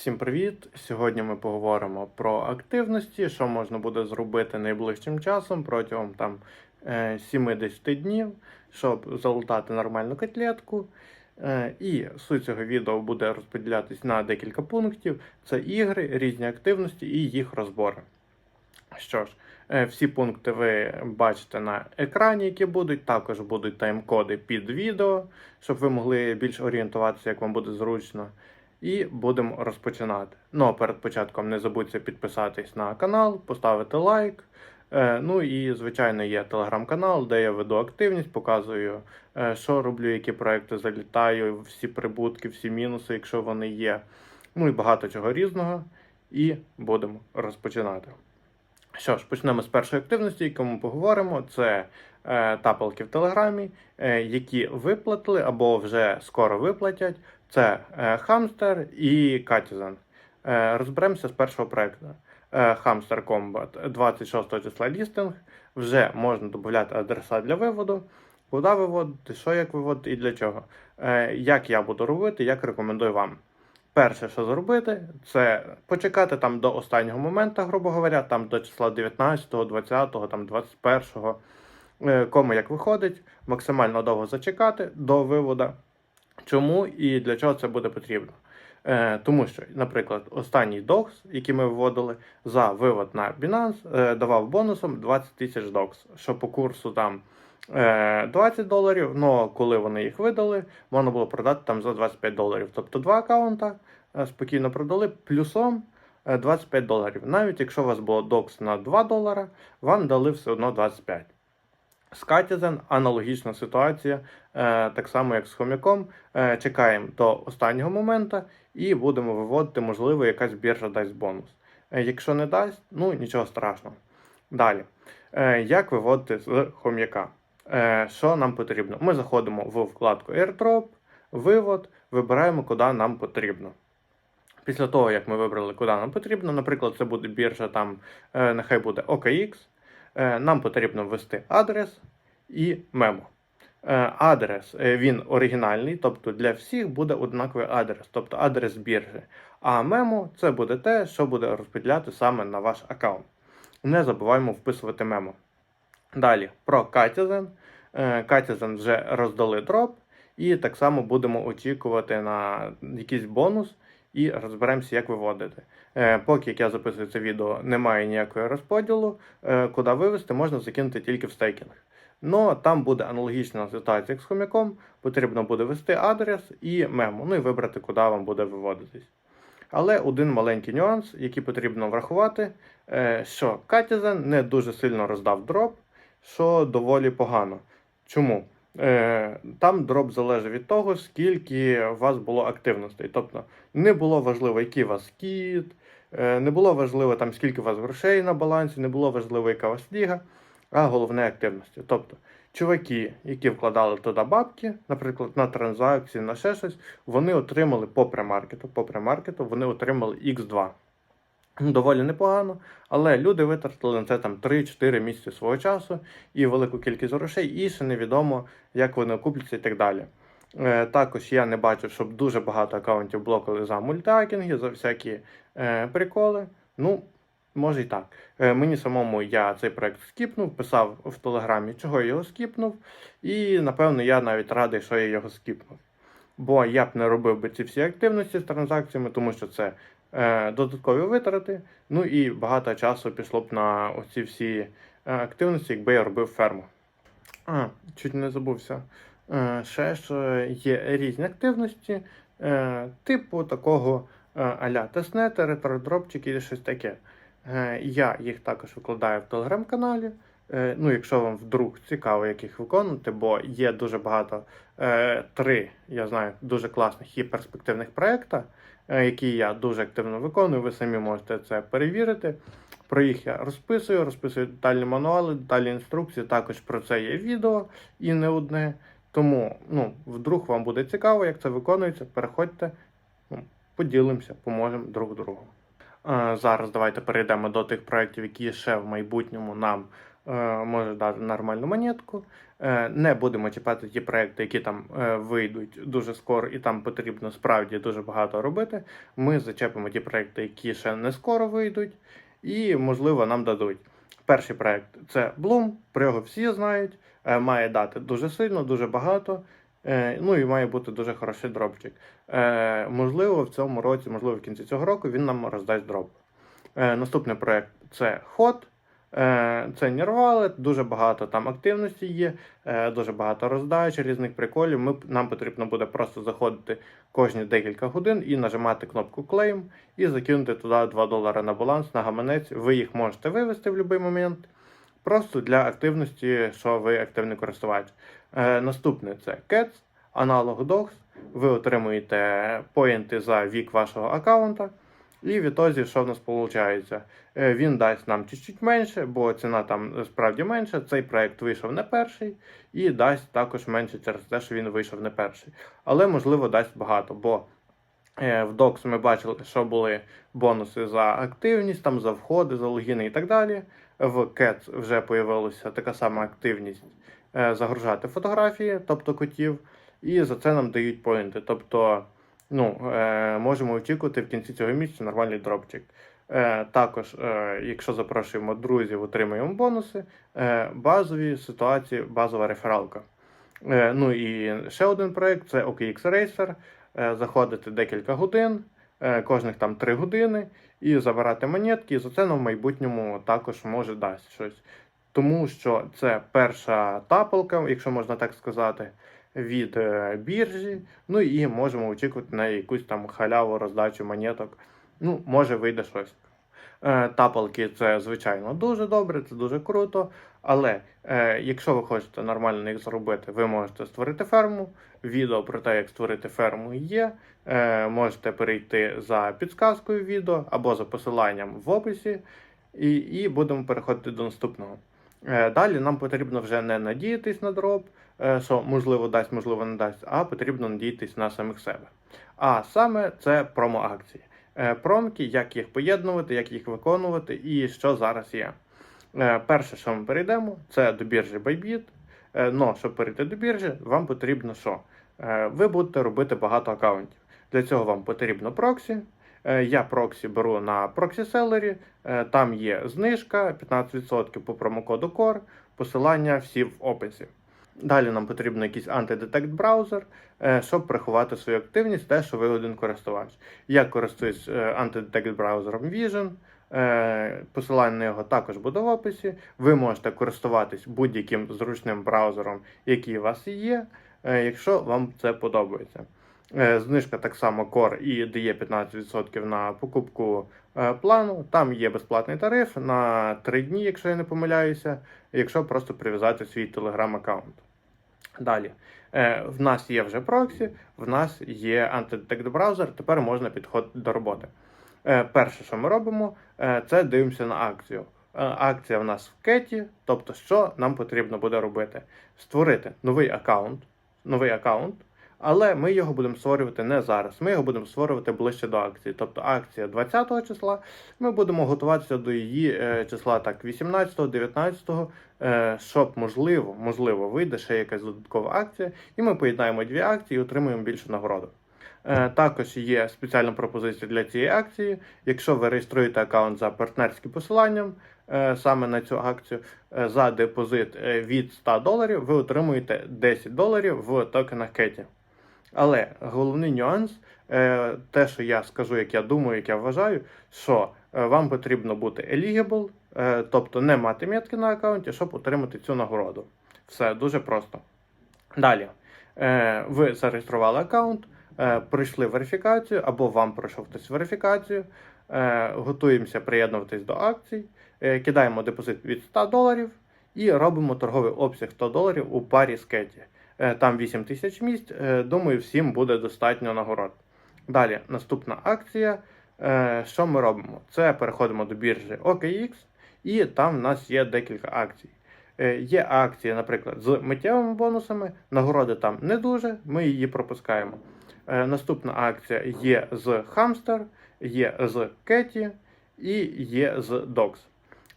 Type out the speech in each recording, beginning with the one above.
Всім привіт! Сьогодні ми поговоримо про активності, що можна буде зробити найближчим часом протягом там е, 70 днів, щоб залутати нормальну котлетку. Е, І суть цього відео буде розподілятись на декілька пунктів: це ігри, різні активності і їх розбори. Що ж, е, всі пункти ви бачите на екрані, які будуть. Також будуть тайм-коди під відео, щоб ви могли більш орієнтуватися, як вам буде зручно. І будемо розпочинати. Ну а перед початком не забудьте підписатись на канал, поставити лайк. Е, Ну і, звичайно, є телеграм-канал, де я веду активність, показую, е, що роблю, які проекти залітаю, всі прибутки, всі мінуси, якщо вони є. Ну і багато чого різного. І будемо розпочинати. Що ж, почнемо з першої активності, яку ми поговоримо. Це е, тапалки в Телеграмі, е, які виплатили або вже скоро виплатять. Це Хамстер і Катізен. Е, розберемося з першого проекту. Hamster Combat 26 числа лістинг. Вже можна додати адреса для виводу. Куди виводити, що як виводити і для чого. Е, як я буду робити, як рекомендую вам. Перше, що зробити, це почекати там до останнього моменту, грубо говоря, там до числа 19, 20, там 21, е, кому як виходить, максимально довго зачекати до виводу. Чому і для чого це буде потрібно? Е, тому що, наприклад, останній докс, який ми вводили за вивод на Binance, е, давав бонусом 20 тисяч докс, що по курсу там е, 20 доларів, але коли вони їх видали, можна було продати там за 25 доларів. Тобто два аккаунта е, спокійно продали плюсом е, 25 доларів. Навіть якщо у вас було докс на 2 долара, вам дали все одно 25. З Катізен аналогічна ситуація, е, так само як з хомяком. Е, чекаємо до останнього моменту і будемо виводити, можливо, якась біржа дасть бонус. Е, якщо не дасть, ну нічого страшного. Далі, як виводити з хом'яка? Що нам потрібно? Ми заходимо в вкладку AirDrop, вивод, вибираємо, куди нам потрібно. Після того, як ми вибрали, куди нам потрібно, наприклад, це буде біржа, там, нехай буде OKX, нам потрібно ввести адрес і мемо. Е, Адрес е, він оригінальний, тобто для всіх буде однаковий адрес, тобто адрес біржі. А мемо це буде те, що буде розподіляти саме на ваш аккаунт. Не забуваємо вписувати мемо. Далі про Катізен. Катізен вже роздали дроп, і так само будемо очікувати на якийсь бонус і розберемося, як виводити. Е, Поки як я записую це відео, немає ніякого розподілу. Е, Куди вивести, можна закинути тільки в стейкінг. Но там буде аналогічна ситуація, як з хомяком. Потрібно буде ввести адрес і мемо, ну і вибрати, куди вам буде виводитись. Але один маленький нюанс, який потрібно врахувати, е, що Катізен не дуже сильно роздав дроп, що доволі погано. Чому? Е, Там дроп залежить від того, скільки у вас було активностей. Тобто не було важливо, який у вас кіт, е, не було важливо, там, скільки у вас грошей на балансі, не було важливо, яка у вас ліга, а головне активності. Тобто, чуваки, які вкладали туди бабки, наприклад, на транзакції, на ще щось, вони отримали по премаркету, по премаркету вони отримали X2. Доволі непогано, але люди витратили на це там 3-4 місяці свого часу і велику кількість грошей, і ще невідомо, як вони окупляться і так далі. Е, також я не бачу, щоб дуже багато аккаунтів блокали за мультиакінги, за всякі е, приколи. Ну, може і так. Е, мені самому я цей проект скіпнув, писав в телеграмі, чого я його скіпнув, і напевно я навіть радий, що я його скіпнув. Бо я б не робив би ці всі активності з транзакціями, тому що це додаткові витрати. Ну і багато часу пішло б на оці всі е, активності, якби я робив ферму. А, чуть не забувся. Е, ще ж е, є різні активності, е, типу такого е, аля тестнети, ретродропчики і щось таке. Е, я їх також викладаю в телеграм-каналі. Е, Ну, якщо вам вдруг цікаво, як їх виконувати, бо є дуже багато е, три, я знаю, дуже класних і перспективних проєкта, е, які я дуже активно виконую. Ви самі можете це перевірити. Про їх я розписую, розписую детальні мануали, детальні інструкції. Також про це є відео і не одне. Тому, ну, вдруг вам буде цікаво, як це виконується, переходьте, ну, поділимося, поможемо друг другу. Зараз давайте перейдемо до тих проєктів, які ще в майбутньому нам може дати нормальну монетку. Е, Не будемо чіпати ті проекти, які там е, вийдуть дуже скоро, і там потрібно справді дуже багато робити. Ми зачепимо ті проекти, які ще не скоро вийдуть, і, можливо, нам дадуть. Перший проект це Bloom, про його всі знають, е, має дати дуже сильно, дуже багато. е, Ну і має бути дуже хороший дропчик. Е, Можливо, в цьому році, можливо, в кінці цього року він нам роздасть дроп. Е, Наступний проект це Hot. Е, Це Нірвалет, дуже багато там активності є, е, дуже багато роздач, різних приколів. Ми, нам потрібно буде просто заходити кожні декілька годин і нажимати кнопку Claim і закинути туди 2 долари на баланс, на гаманець. Ви їх можете вивести в будь-який момент. Просто для активності, що ви активний користувач. Е, наступне це Cats, аналог Dogs. Ви отримуєте поінти за вік вашого аккаунта. І відтоді, що в нас виходить? Е, Він дасть нам чуть-чуть менше, бо ціна там справді менша. Цей проект вийшов не перший, і дасть також менше через те, що він вийшов не перший. Але можливо дасть багато, бо е, в Docs ми бачили, що були бонуси за активність, там за входи, за логіни і так далі. В Cats вже появилася така сама активність е, загружати фотографії, тобто котів, і за це нам дають поінти. Тобто, ну, е, можемо очікувати в кінці цього місяця нормальний дропчик. Е, також, е, якщо запрошуємо друзів, отримуємо бонуси. Е, базові ситуації, базова рефералка. Е, ну і ще один проект це OKX Racer. Е, заходити декілька годин, е, кожних там 3 години, і забирати монетки. І за це нам в майбутньому також може дасть щось. Тому що це перша тапалка, якщо можна так сказати, від е, біржі. Ну і можемо очікувати на якусь там халяву роздачу монеток. Ну, може вийде щось. Е, Тапалки це, звичайно, дуже добре, це дуже круто. Але е, якщо ви хочете нормально їх зробити, ви можете створити ферму. Відео про те, як створити ферму є. Е, можете перейти за підсказкою відео або за посиланням в описі, і, і будемо переходити до наступного. Е, далі нам потрібно вже не надіятись на дроп, що можливо дасть, можливо не дасть, а потрібно надіятись на самих себе. А саме це промо-акції. Е, промки, як їх поєднувати, як їх виконувати і що зараз є. Е, Перше, що ми перейдемо, це до біржі Bybit. Е, Но щоб перейти до біржі, вам потрібно що? Е, Ви будете робити багато аккаунтів. Для цього вам потрібно проксі. Е, Я проксі беру на проксі селері. Там є знижка 15% по промокоду CORE, посилання всі в описі. Далі нам потрібен якийсь антидетект браузер, е, щоб приховати свою активність, те, що ви один користувач. Я користуюсь е, антидетект браузером Vision. Е, Посилання на його також буде в описі. Ви можете користуватись будь-яким зручним браузером, який у вас є, якщо вам це подобається. Знижка так само Core і дає 15% на покупку плану. Там є безплатний тариф на 3 дні, якщо я не помиляюся, якщо просто прив'язати свій телеграм-аккаунт. Далі. Е, В нас є вже проксі, в нас є антидетект браузер, тепер можна підходити до роботи. Е, Перше, що ми робимо, е, це дивимося на акцію. Акція в нас в кеті, тобто, що нам потрібно буде робити? Створити новий аккаунт, новий аккаунт, але ми його будемо створювати не зараз. Ми його будемо створювати ближче до акції. Тобто акція 20 числа. Ми будемо готуватися до її е, числа так 18-19, е, щоб можливо, можливо, вийде ще якась додаткова акція, і ми поєднаємо дві акції і отримуємо більшу нагороду. Е, Також є спеціальна пропозиція для цієї акції. Якщо ви реєструєте аккаунт за партнерським посиланням е, саме на цю акцію, е, за депозит від 100 доларів ви отримуєте 10 доларів в токенах Кеті. Але головний нюанс, е, те, що я скажу, як я думаю, як я вважаю, що е, вам потрібно бути eligible, е, тобто не мати метки на аккаунті, щоб отримати цю нагороду. Все дуже просто. Далі, ви зареєстрували аккаунт, пройшли верифікацію, або вам пройшов хтось верифікацію, готуємося приєднуватись до акцій, кидаємо депозит від 100 доларів і робимо торговий обсяг 100 доларів у парі з Кеті. Е, Там 8 тисяч місць. е, Думаю, всім буде достатньо нагород. Далі, наступна акція. Е, Що ми робимо? Це переходимо до біржі OKX, і там в нас є декілька акцій. Є акції, наприклад, з миттєвими бонусами, нагороди там не дуже, ми її пропускаємо. Наступна акція є з Hamster, є з Кеті і є з Dogs.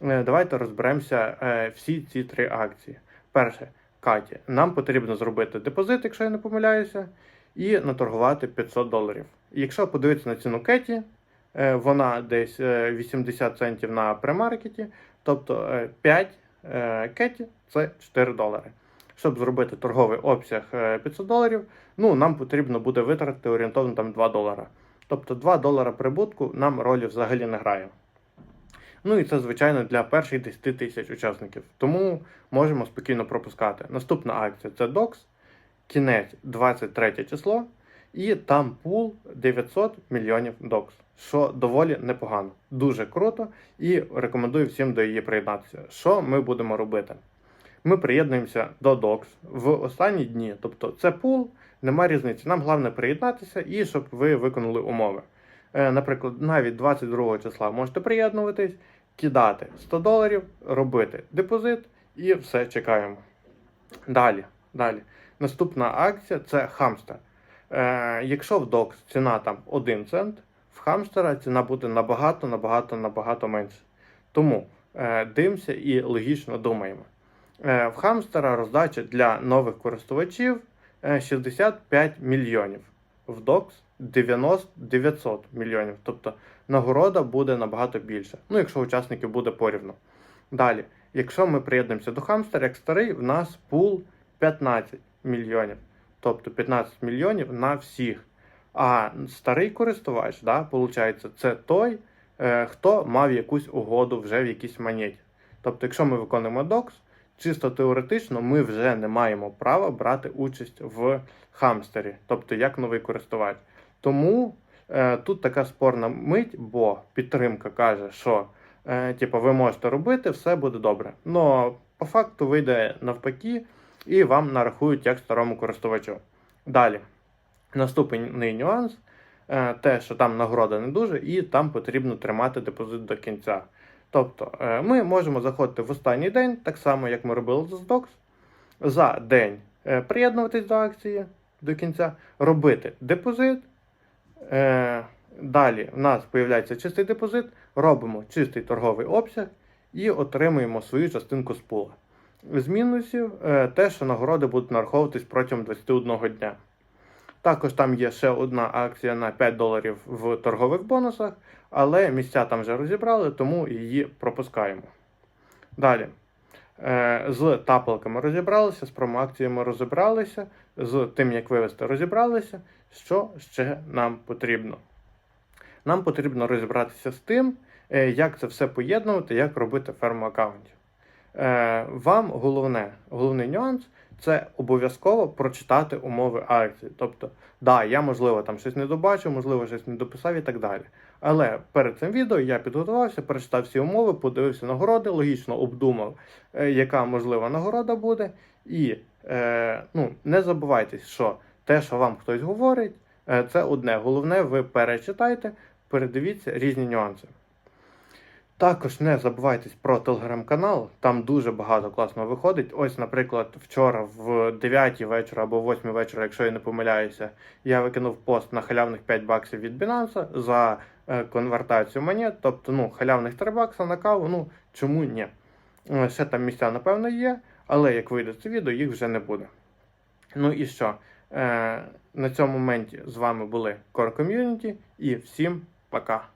Давайте розберемося всі ці три акції. Перше, Каті, нам потрібно зробити депозит, якщо я не помиляюся, і наторгувати 500 доларів. Якщо подивитися на ціну Кеті, е, вона десь е, 80 центів на премаркеті, тобто е, 5 е, Кеті це 4 долари. Щоб зробити торговий обсяг е, 500 доларів, ну, нам потрібно буде витратити орієнтовно там 2 долара. Тобто 2 долара прибутку нам ролі взагалі не грає. Ну і це, звичайно, для перших 10 тисяч учасників. Тому можемо спокійно пропускати. Наступна акція це DOX, кінець 23 число, і там пул 900 мільйонів DOX, що доволі непогано, дуже круто і рекомендую всім до її приєднатися. Що ми будемо робити? Ми приєднуємося до DOX в останні дні, тобто це пул, немає різниці. Нам головне приєднатися і щоб ви виконали умови. Е, Наприклад, навіть 22 числа можете приєднуватись, кидати 100 доларів, робити депозит і все чекаємо. Далі, далі. Наступна акція це хамстер. Е, якщо в DOX ціна там 1 цент, в хамстера ціна буде набагато, набагато, набагато менше. Тому е, дивимося і логічно думаємо. Е, в хамстера роздача для нових користувачів е, 65 мільйонів. В DOX 90 900 мільйонів. Тобто нагорода буде набагато більше. Ну, якщо учасників буде порівну. Далі, якщо ми приєднуємося до хамстера, як старий, в нас пул 15 мільйонів. Тобто 15 мільйонів на всіх. А старий користувач, да, виходить, це той, е, хто мав якусь угоду вже в якійсь монеті. Тобто, якщо ми виконуємо DOX, чисто теоретично ми вже не маємо права брати участь в хамстері, тобто як новий користувач. Тому е, тут така спорна мить, бо підтримка каже, що е, типу, ви можете робити, все буде добре. Но по факту вийде навпаки, і вам нарахують як старому користувачу. Далі, наступний нюанс. е, Те, що там нагорода не дуже, і там потрібно тримати депозит до кінця. Тобто е, ми можемо заходити в останній день, так само як ми робили з DOX, за день е, приєднуватись до акції до кінця, робити депозит. Е, Далі в нас з'являється чистий депозит, робимо чистий торговий обсяг і отримуємо свою частинку з пула. З мінусів те, що нагороди будуть нараховуватись протягом 21 дня. Також там є ще одна акція на 5 доларів в торгових бонусах, але місця там вже розібрали, тому її пропускаємо. Далі. Е, З тапалками розібралися, з промоакціями розібралися, з тим, як вивести, розібралися. Що ще нам потрібно? Нам потрібно розібратися з тим, е, як це все поєднувати, як робити ферму аккаунтів. Е, Вам головне, головний нюанс це обов'язково прочитати умови акції. Тобто, да, я можливо там щось не добачив, можливо, щось не дописав і так далі. Але перед цим відео я підготувався, прочитав всі умови, подивився нагороди, логічно обдумав, е, яка можлива нагорода буде. І е, ну, не забувайте, що те, що вам хтось говорить, е, це одне. Головне, ви перечитайте, передивіться різні нюанси. Також не забувайтесь про телеграм-канал, там дуже багато класного виходить. Ось, наприклад, вчора в 9 вечора або 8 вечора, якщо я не помиляюся, я викинув пост на халявних 5 баксів від Binance за е, конвертацію монет, тобто ну, халявних 3 бакса на каву, ну чому ні? Е, Ще там місця, напевно, є, але як вийде це відео, їх вже не буде. Ну і що? Е, на цьому моменті з вами були Core Community і всім пока.